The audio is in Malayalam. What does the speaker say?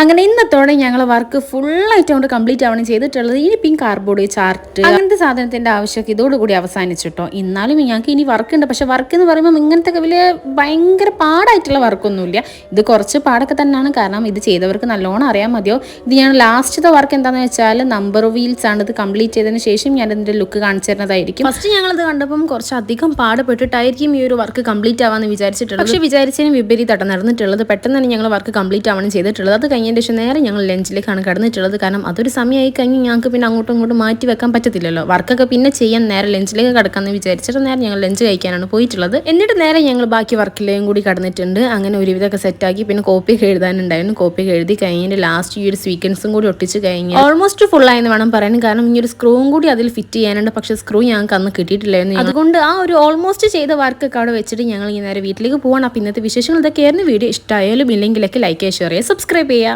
അങ്ങനെ ഇന്നത്തോടെ ഞങ്ങൾ വർക്ക് ഫുൾ ഫുള്ളായിട്ട് കൊണ്ട് കംപ്ലീറ്റ് ആവണം ചെയ്തിട്ടുള്ളത് ഇനി പിൻ കാർഡ്ബോർഡ് ചാർട്ട് അങ്ങനത്തെ സാധനത്തിന്റെ ആവശ്യമൊക്കെ ഇതോടുകൂടി അവസാനിച്ചിട്ടോ. എന്നാലും ഞങ്ങൾക്ക് ഇനി വർക്ക് ഉണ്ട്. പക്ഷെ വർക്ക് എന്ന് പറയുമ്പോൾ ഇങ്ങനത്തെ വലിയ ഭയങ്കര പാടായിട്ടുള്ള വർക്കൊന്നുമില്ല ഇത് കുറച്ച് പാടൊക്കെ തന്നെയാണ്. കാരണം ഇത് ചെയ്തവർക്ക് നല്ലോണം അറിയാൻ മതിയോ? ഇത് ഞാൻ ലാസ്റ്റത്തെ വർക്ക് എന്താണെന്ന് വെച്ചാൽ നമ്പർ വീൽസ് ആണ്. ഇത് കംപ്ലീറ്റ് ചെയ്തതിന് ശേഷം ഞാൻ ഇതിന്റെ ലുക്ക് കാണിച്ചു തരുന്നതായിരിക്കും. ഫസ്റ്റ് ഞങ്ങൾ ഇത് കണ്ടപ്പം കുറച്ചധികം പാടുപെട്ടിട്ടായിരിക്കും ഈ ഒരു വർക്ക് കംപ്ലീറ്റ് ആവാന്ന് വിചാരിച്ചിട്ടുള്ളത്. പക്ഷേ വിചാരിച്ചതിന് വിപരീതമായിട്ട് നടന്നിട്ടുള്ളത്. പെട്ടെന്ന് തന്നെ ഞങ്ങൾ വർക്ക് കംപ്ലീറ്റ് ആവണം ചെയ്തിട്ടുള്ളത്. അത് കഴിഞ്ഞതിന് ശേഷം നേരെ ഞങ്ങൾ ലഞ്ചിലേക്കാണ് കടന്നിട്ടുള്ളത്. കാരണം അതൊരു സമയമായി കഴിഞ്ഞ് ഞങ്ങൾക്ക് പിന്നെ അങ്ങോട്ടും ഇങ്ങോട്ടും മാറ്റി വെക്കാൻ പറ്റത്തില്ലല്ലോ. വർക്കൊക്കെ പിന്നെ ചെയ്യാൻ നേരെ ലഞ്ചിലേക്ക് കടക്കാമെന്ന് വിചാരിച്ചിട്ട് നേരെ ഞങ്ങൾ ലഞ്ച് കഴിക്കാനാണ് പോയിട്ടുള്ളത്. എന്നിട്ട് നേരെ ഞങ്ങൾ ബാക്കി വർക്കിലേയും കൂടി കടന്നിട്ടുണ്ട്. അങ്ങനെ ഒരുവിധമൊക്കെ സെറ്റാക്കി പിന്നെ കോപ്പിയൊക്കെ എഴുതാനുണ്ടായിരുന്നു. കോപ്പിയൊക്കെ എഴുതി കഴിഞ്ഞിട്ട് ലാസ്റ്റ് ഈ ഒരു സ്വീക്കൻസും കൂടി ഒട്ടിച്ച് കഴിഞ്ഞ് ഓൾമോസ്റ്റ് ഫുൾ ആയെന്ന് വേണം പറയാൻ കാരണം ഈ ഒരു സ്ക്രൂവും കൂടി അതിൽ ഫിറ്റ് ചെയ്യാനുണ്ട്. പക്ഷേ സ്ക്രൂ ഞങ്ങൾക്ക് അന്ന് കിട്ടിയിട്ടില്ലായിരുന്നു. അതുകൊണ്ട് ആ ഒരു ഓൾമോസ്റ്റ് ചെയ്ത വർക്കൊക്കെ അവിടെ വെച്ചിട്ട് ഞങ്ങൾ ഈ നേരെ വീട്ടിലേക്ക് പോകണം അപ്പോൾ ഇന്നത്തെ വിശേഷങ്ങൾ ഇതൊക്കെയായിരുന്നു. വീഡിയോ ഇഷ്ടമായാലും ഇല്ലെങ്കിലൊക്കെ ലൈക്ക് ചെയ്യുക ഷെയർ ചെയ്യുക സബ്സ്ക്രൈബ് ചെയ്യുക.